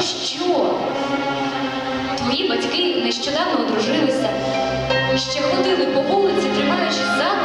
що? Твої батьки нещодавно одружилися, ще ходили по вулиці, тримаючись за.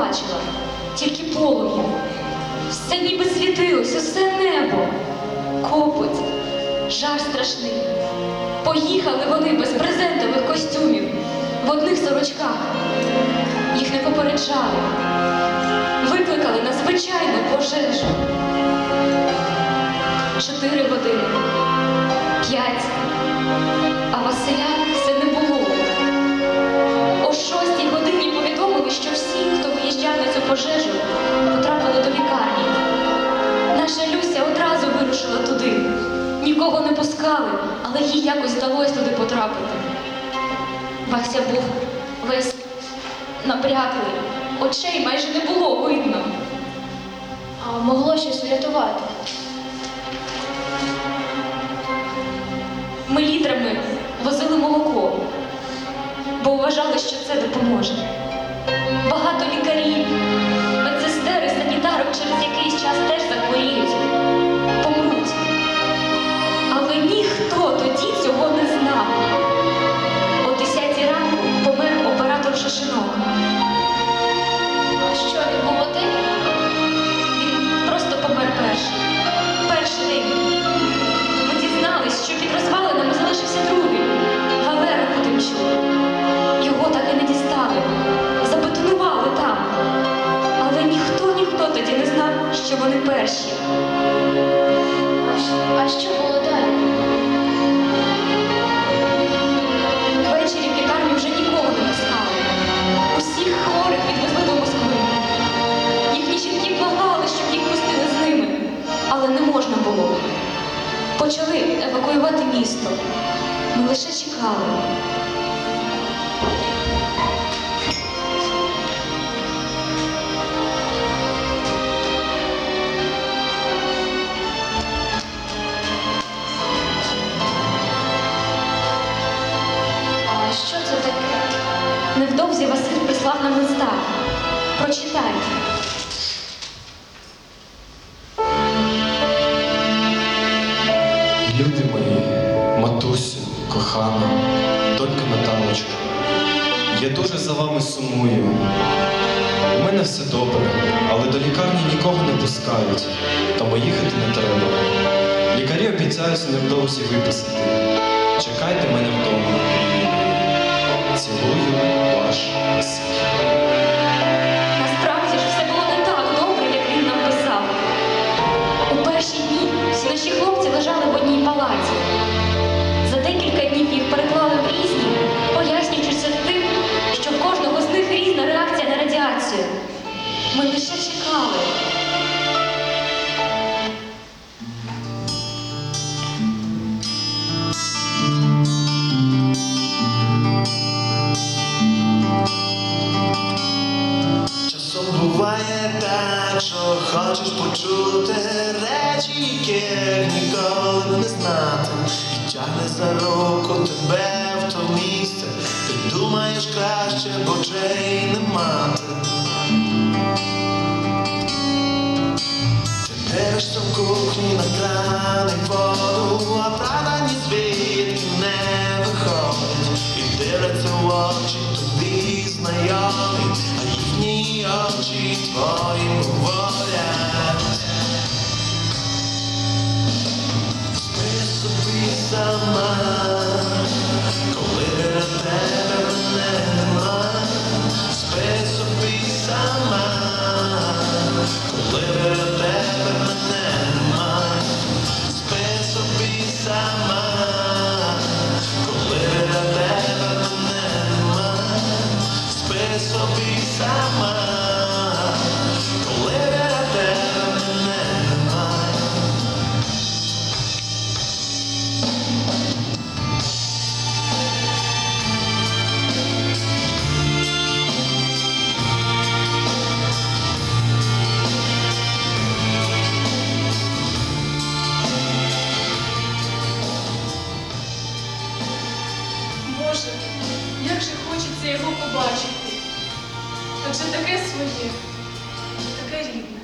бачила, тільки полум'я. Все ніби світилось, усе небо, копоть, жар страшний. Поїхали вони без презентових костюмів в одних сорочках. Їх не попереджали, викликали на звичайну пожежу. Чотири години, п'ять, а Василя все не було. О шостій годині повідомили, що всі приїжджав на цю пожежу, потрапили до лікарні. Наша Люся одразу вирушила туди. Нікого не пускали, але їй якось вдалося туди потрапити. Вася був весь напряглий, очей майже не було видно. А могло щось врятувати. Ми літрами возили молоко, бо вважали, що це допоможе. Багато лікарів. nas terças-feiras Chicago. Обіцяють невдовзі виписати. Чекайте мене вдома. Цілую ваш Василь. Насправді ж все було не так добре, як він нам писав. У перші дні всі наші хлопці лежали в одній палаті. За декілька днів їх переклали в різні, пояснюючи тим, що в кожного з них різна реакція на радіацію. Ми лише чекали. Хочеш почути речі, яких ніколи не знати, і тягне за руку тебе в то місце, ти думаєш краще, бо очей не мати. Ти дивишся в кухні на крани воду, а правда ні звідки не виходить, і дивляться в очі тобі знайомі, їхні очі твої волять Спи собі сама, коли тебе нема, спи собі як же хочеться його побачити. Адже таке своє, адже таке рідне.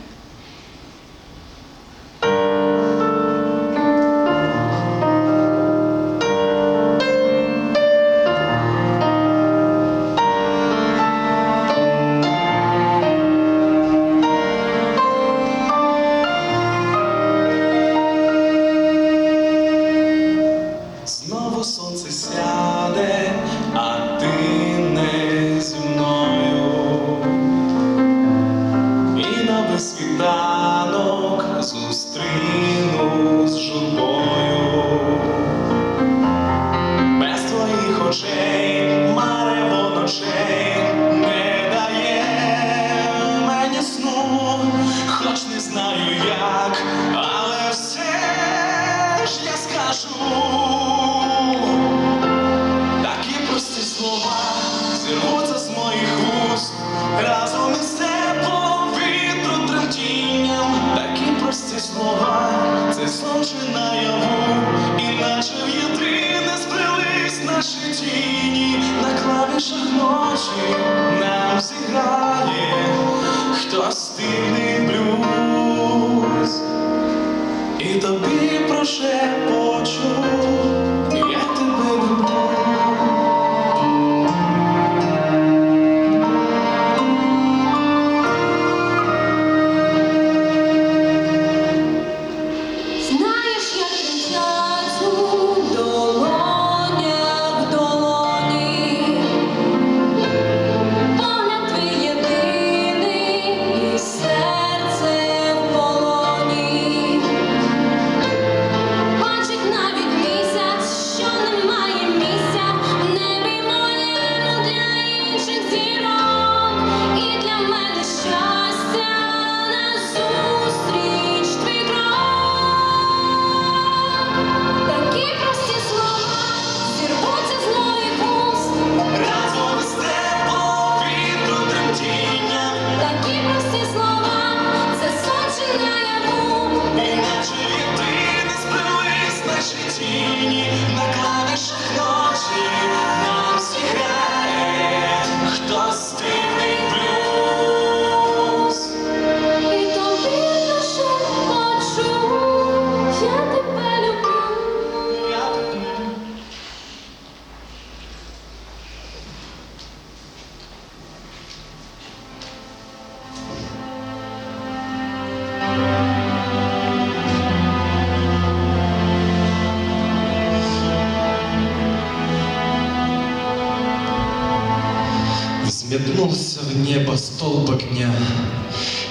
Взметнулся в небо столб огня,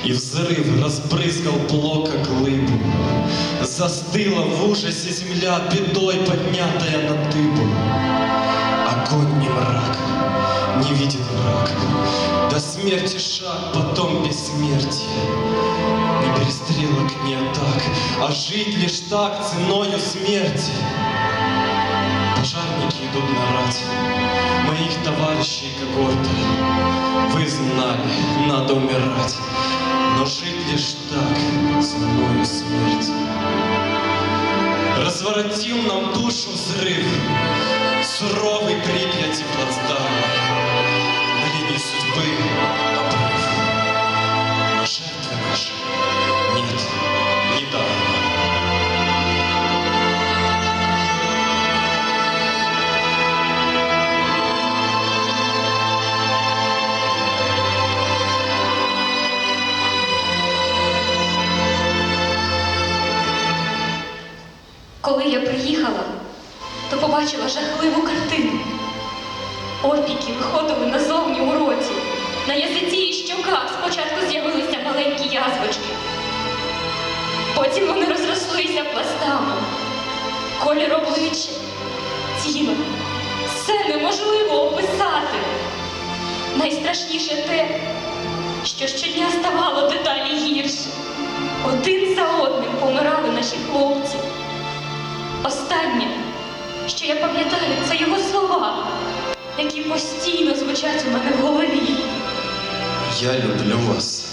И взрыв разбрызгал плока глыбу. Застыла в ужасе земля, бедой поднятая на дыбу. Огонь не мрак, не видит враг. До смерти шаг, потом бессмертие. Перестрелок, не атак, а жить лишь так ценою смерти. Пожарники идут на рать, моих товарищей когорта. Вы знали, надо умирать, но жить лишь так ценою смерти. Разворотил нам душу взрыв, суровый Припяти плацдарма. Коли я приїхала, то побачила жахливу картину. Опіки виходили назовні у роті. На язиці і щоках спочатку з'явилися маленькі язвочки. Потім вони розрослися пластами. Колір обличчя, тіла. Все неможливо описати. Найстрашніше те, що щодня ставало дедалі гірше. Один за одним помирали наші хлопці. Останнє, що я пам'ятаю, це його слова, які постійно звучать у мене в голові. Я люблю вас.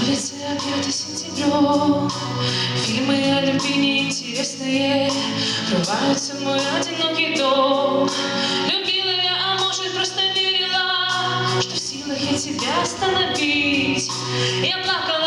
улицы объяты сентябрем. Фильмы о любви неинтересные врываются в мой одинокий дом. Любила я, а может просто верила, что в силах я тебя остановить. Я плакала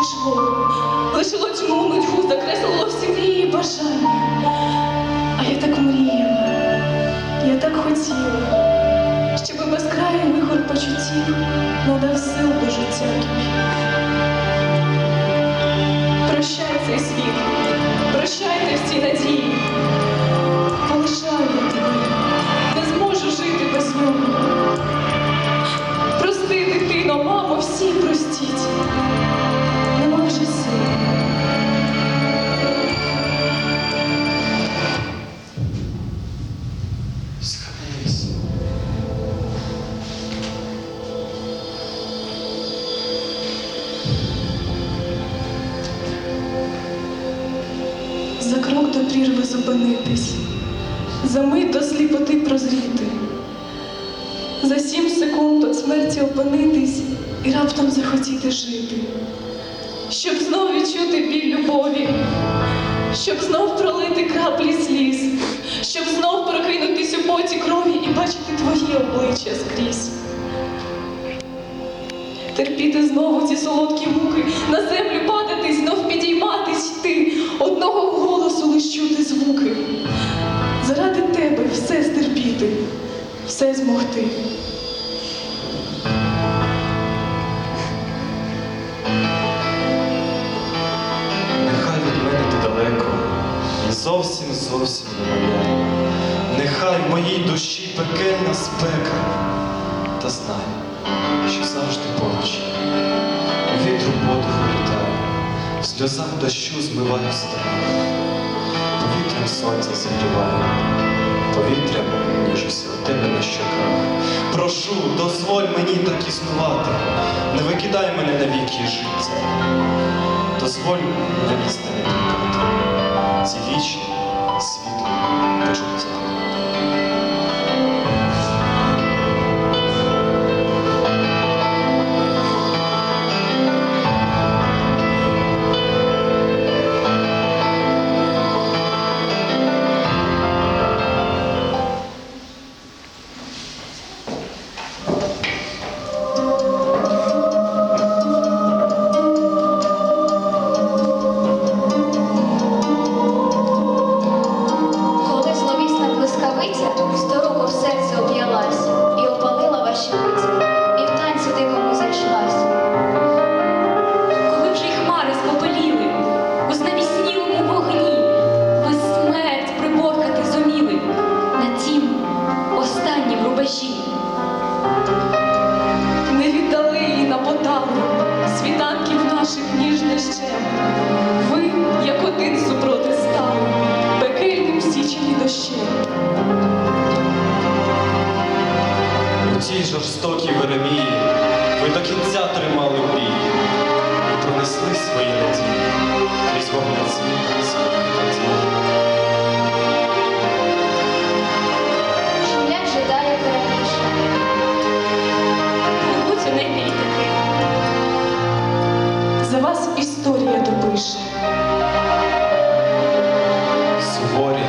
пішло, лишило тьму нудьгу, закреслило всі мрії і бажання. А я так мріяла. Я так хотіла, щоб безкрайний вихор почуттів надав сил до життя тобі. Прірви зупинитись, за мить до сліпоти прозріти, за сім секунд від смерті опинитись і раптом захотіти жити, щоб знов відчути біль любові, щоб знов пролити краплі сліз, щоб знов прокинутись у поті крові і бачити твоє обличчя скрізь. Терпіти знову ці солодкі муки, на землю падати, знов підійматись йти, одного лиш чути звуки. Заради тебе все стерпіти, все змогти. Нехай від мене ти далеко, зовсім зовсім не моя. Нехай в моїй душі пекельна спека, та знай, що завжди поруч. Вітру подиху літаю, в сльозах дощу змиваю страх. Повітрям сонце зігріває, повітря ніжуся у тебе на щоках. Прошу, дозволь мені так існувати, не викидай мене на віки життя. Дозволь на відстані тримати ці вічні за вас історія допише. Суворі